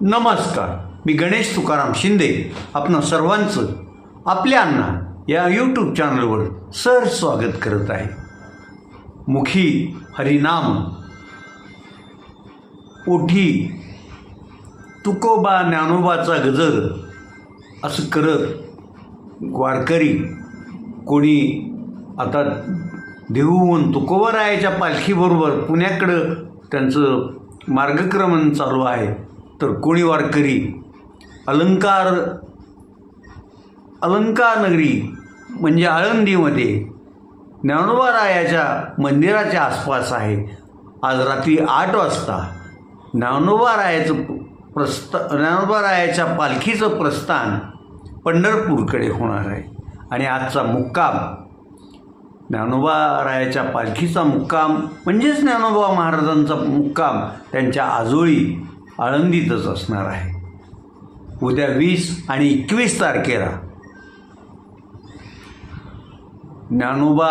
नमस्कार. मी गणेश तुकाराम शिंदे. आपण सर्वांचं आपल्या अण्णा या यूट्यूब चॅनलवर सर स्वागत करत आहे. मुखी हरिनाम ओठी तुकोबा ज्ञानोबाचा गजर असं करत वारकरी कोणी आता देहूहून तुकोबारायाच्या पालखीबरोबर पुण्याकडं त्यांचं मार्गक्रमण चालू आहे. तर कोणी वारकरी? अलंकार अलंकार नगरी म्हणजे आळंदीमध्ये ज्ञानोबारायाच्या मंदिराच्या आसपास आहे. आज रात्री आठ वाजता ज्ञानोबारायाचं प्रस्त ज्ञानोबारायाच्या पालखीचं प्रस्थान पंढरपूरकडे होणार आहे. आणि आजचा मुक्काम ज्ञानोबारायाच्या पालखीचा मुक्काम म्हणजेच ज्ञानोबा महाराजांचा मुक्काम त्यांच्या आजोळी आळंदीतच असणार आहे. उद्या वीस आणि एकवीस तारखेला ज्ञानोबा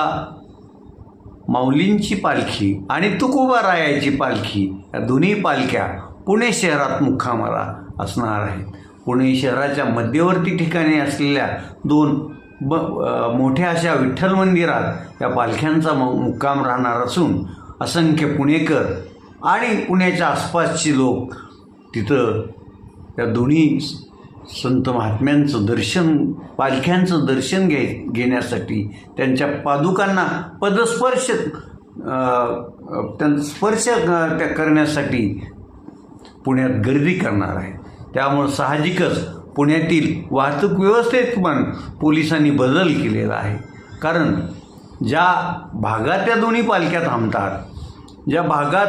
माऊलींची पालखी आणि तुकोबा रायाची पालखी या दोन्ही पालख्या पुणे शहरात मुक्कामाला असणार आहेत. पुणे शहराच्या मध्यवर्ती ठिकाणी असलेल्या दोन ब मोठ्या अशा विठ्ठल मंदिरात या पालख्यांचा मु मुक्काम राहणार असून असंख्य पुणेकर आणि पुण्याच्या आसपासचे लोक तिथं त्या दोन्ही संत महात्म्यांचं दर्शन पालख्यांचं दर्शन घे घेण्यासाठी त्यांच्या पादुकांना पदस्पर्श अ, त्यांचा स्पर्श त्या करण्यासाठी पुण्यात गर्दी करणार आहे. त्यामुळं साहजिकच पुण्यातील वाहतूक व्यवस्थेत पण पोलिसांनी बदल केलेला आहे. कारण ज्या भागात त्या दोन्ही पालख्या थांबतात ज्या भागात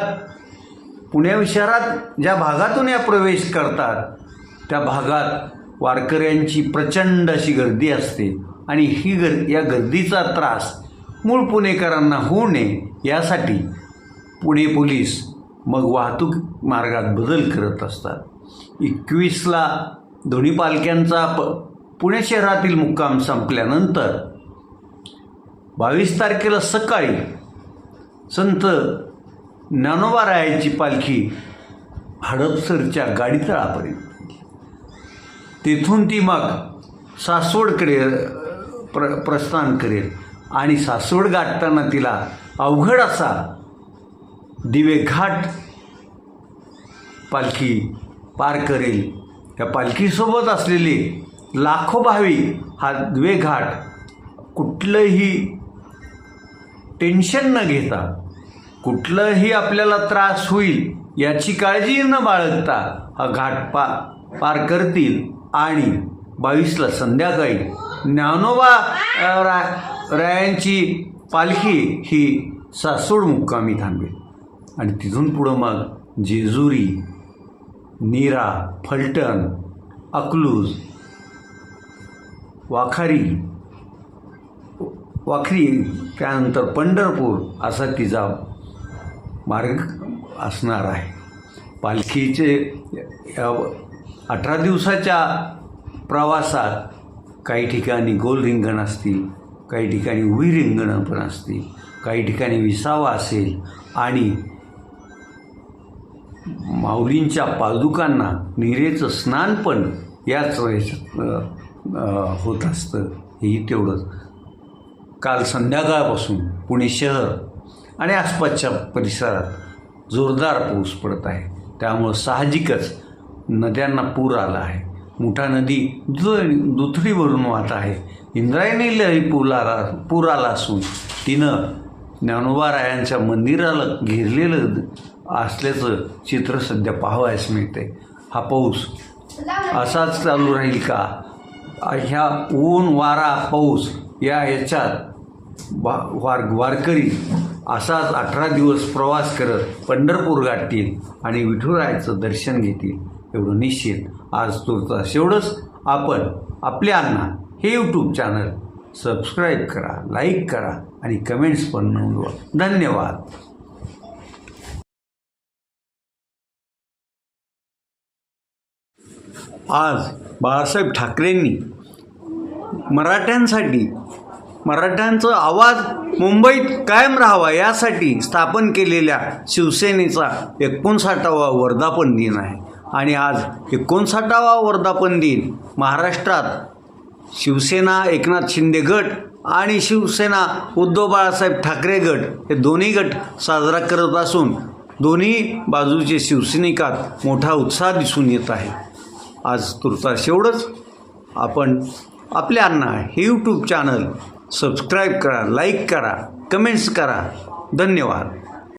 पुणे शहरात ज्या भागातून या प्रवेश करतात त्या भागात वारकऱ्यांची प्रचंड अशी गर्दी असते. आणि ही गर या गर्दीचा त्रास मूळ पुणेकरांना होऊ नये यासाठी पुणे पोलीस मग वाहतूक मार्गात बदल करत असतात. एकवीसला दोन्ही पालख्यांचा प पुणे शहरातील मुक्काम संपल्यानंतर बावीस तारखेला सकाळी संत ज्ञानोबारायाची पालखी हडपसरच्या गाडीतळापर्यंत तेथून ती मग सासवडकडे प्र प्रस्थान करेल. आणि सासवड गाठताना तिला अवघड असा दिवेघाट पालखी पार करेल. त्या पालखीसोबत असलेले लाखो भाविक हा दिवेघाट कुठलंही टेन्शन न घेता कुठलंही आपल्याला त्रास होईल याची काळजी न बाळगता हा घाट पा पार करतील आणि बावीसला संध्याकाळी ज्ञानोबा रा रायांची पालखी ही सासूड मुक्कामी थांबेल. आणि तिथून पुढं मग जेजुरी नीरा फलटण अकलूज वाखारी वाखरी त्यानंतर पंढरपूर असा तिचा मार्ग असणार आहे. पालखीचे अठरा दिवसाच्या प्रवासात काही ठिकाणी गोल रिंगण असतील काही ठिकाणी उभी रिंगणं पण असतील काही ठिकाणी विसावा असेल आणि माऊलींच्या पादुकांना निरेचं स्नान पण याच वेळेस होत असतं. हेही तेवढंच. काल संध्याकाळपासून पुणे शहर आणि आसपासच्या परिसरात जोरदार पाऊस पडत आहे. त्यामुळं साहजिकच नद्यांना पूर आला आहे. मुठा नदी दु दुथडी वाहत आहे. इंद्रायणीलाही पूर आला पूर आला असून तिनं ज्ञानोबा रायांच्या मंदिराला घेरलेलं असल्याचं चित्र सध्या पाहावयास मिळते हा पाऊस असाच चालू राहील का? ह्या ऊन वारा पाऊस या याच्यात वा वार वारकरी असाच अठरा दिवस प्रवास करत पंढरपूर गाठतील आणि विठुरायाचं दर्शन घेतील. एवढं निश्चित. आज तुर्तास एवढंच आपण आपल्या अण्णा हे यूट्यूब चॅनल सबस्क्राईब करा लाईक करा आणि कमेंट्स पण नोंदवा. धन्यवाद. आज बाळासाहेब ठाकरेंनी मराठ्यांसाठी मराठ्यांचा आवाज मुंबईत कायम राहावा यासाठी स्थापन केलेल्या शिवसेनेचा एकोणसाठावा वर्धापन दिन आहे. आणि आज एकोणसाठावा वर्धापन दिन महाराष्ट्रात शिवसेना एकनाथ शिंदे गट आणि शिवसेना उद्धव बाळासाहेब ठाकरे गट हे दोन्ही गट साजरा करत असून दोन्ही बाजूचे शिवसैनिकात मोठा उत्साह दिसून येत आहे. आज तुर्तास एवढंच. आपण आपल्या अण्णा हे यूट्यूब चॅनल सबस्क्राईब करा लाईक करा कमेंट्स करा. धन्यवाद.